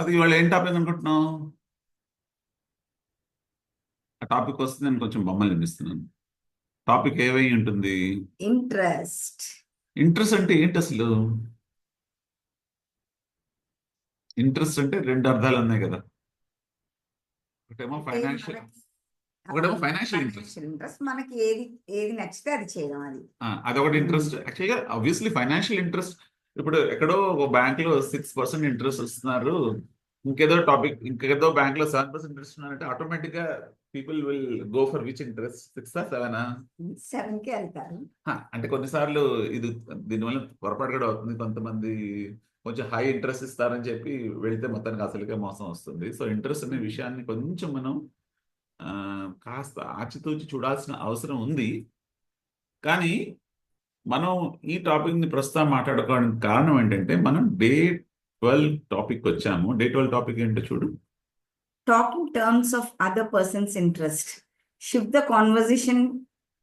అది ఇవాళ ఏం టాపిక్ అనుకుంటున్నావు? ఆ టాపిక్ వస్తే నేను కొంచెం బొమ్మలు వినిపిస్తున్నాను. టాపిక్ ఏవై ఉంటుంది? ఇంట్రెస్ట్ ఇంట్రెస్ట్ అంటే ఏంటి అసలు? ఇంట్రెస్ట్ అంటే రెండు అర్థాలు ఉన్నాయి కదా. ఒకటేమో ఫైనాన్షియల్ ఒకటేమో financial interest. ఇంట్రెస్ట్ మనకి ఏది ఏది నచ్చితే అది చేయడం అది. అదొకటి ఇంట్రెస్ట్ యాక్చువల్గా ఆబ్వియస్లీ ఫైనాన్షియల్ ఇంట్రెస్ట్ ఇప్పుడు ఎక్కడో ఒక బ్యాంక్లో సిక్స్ పర్సెంట్ ఇంట్రెస్ట్ ఇస్తున్నారు ఇంకేదో టాపిక్ ఇంకేదో బ్యాంక్లో సెవెన్ పర్సెంట్ ఇంట్రెస్ట్ ఉన్నారంటే ఆటోమేటిక్గా people will go for which interest six సెవెనా సెవెన్కి వెళ్తారు. అంటే కొన్నిసార్లు ఇది దీనివల్ల పొరపాటు కూడా అవుతుంది. కొంతమంది కొంచెం హై ఇంట్రెస్ట్ ఇస్తారని చెప్పి వెళ్తే మొత్తానికి అసలుకే మోసం వస్తుంది. సో ఇంట్రెస్ట్ అనే విషయాన్ని కొంచెం మనం కాస్త ఆచితూచి చూడాల్సిన అవసరం ఉంది. కానీ మనం ఈ టాపిక్ని ప్రస్తుతం మాట్లాడుకోవడానికి కారణం ఏంటంటే మనం డే ట్వెల్వ్ టాపిక్ వచ్చాము. డే ట్వెల్వ్ టాపిక్ ఏంటో చూడు. Talking terms of other persons interest shift the conversation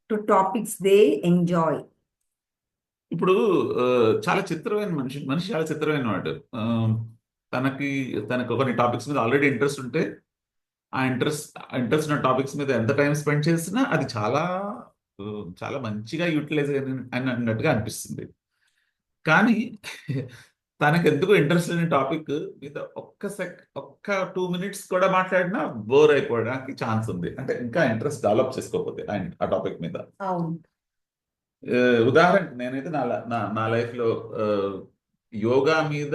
to topics they enjoy ఇప్పుడు చాలా చిత్రమైన మనిషి మనిషి చాలా చిత్రమైన వాడు తనకి తనకు కొన్ని టాపిక్స్ మీద ఆల్రెడీ ఇంట్రెస్ట్ ఉంటే ఆ ఇంట్రెస్ట్ ఇంట్రెస్ట్ ఉన్న టాపిక్స్ మీద ఎంత టైం స్పెండ్ చేసినా అది చాలా చాలా మంచిగా యూటిలైజ్ అని అన్నట్టుగా అనిపిస్తుంది. కానీ తనకు ఎందుకు ఇంట్రెస్ట్ లేని టాపిక్ మీద ఒక్క సెక్ ఒక్క టూ మినిట్స్ కూడా మాట్లాడినా బోర్ అయిపోవడానికి ఛాన్స్ ఉంది. అంటే ఇంకా ఇంట్రెస్ట్ డెవలప్ చేసుకోకపోతే ఆ- టాపిక్ మీద. ఉదాహరణకి నేనైతే నా నా నా లైఫ్లో యోగా మీద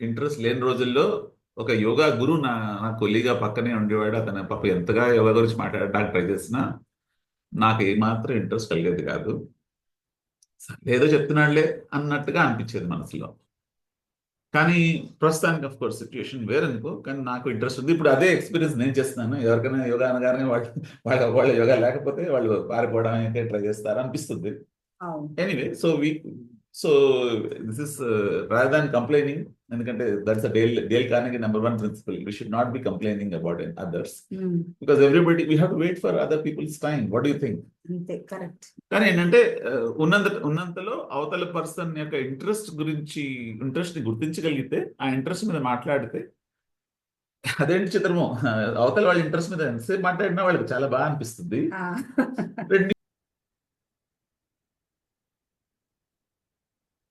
ఇంట్రెస్ట్ లేని రోజుల్లో ఒక యోగా గురు నా నా కొలిగా పక్కనే ఉండేవాడు. అతను పాప ఎంతగా యోగా గురించి మాట్లాడడానికి ట్రై చేసినా నాకు ఏమాత్రం ఇంట్రెస్ట్ కలిగేది కాదు. ఏదో చెప్తున్నాడులే అన్నట్టుగా అనిపించేది మనసులో. కానీ ప్రస్తుతానికి అఫ్ కోర్స్ సిచ్యుయేషన్ వేరనుకో కానీ నాకు ఇంట్రెస్ట్ ఉంది. ఇప్పుడు అదే ఎక్స్పీరియన్స్ నేను చేస్తున్నాను. ఎవరికైనా యోగా అనగానే వాళ్ళు వాళ్ళ వాళ్ళ యోగా లేకపోతే వాళ్ళు పారిపోవడానికి ట్రై చేస్తారు అనిపిస్తుంది. Anyway so we so this is done complaining ఎందుకంటే that's Dale Dale Carnegie number one principle we should not be complaining about others because everybody we have to wait for other peoples time what you think కానీ ఏంటంటే ఉన్నంత ఉన్నంతలో అవతల person యొక్క interest గురించి ఇంట్రెస్ట్ని గుర్తించగలిగితే ఆ ఇంట్రెస్ట్ మీద మాట్లాడితే అదేంటి చిత్రము అవతల వాళ్ళ ఇంట్రెస్ట్ మీద ఎంతసేపు మాట్లాడినా వాళ్ళకి చాలా బాగా అనిపిస్తుంది. రెండు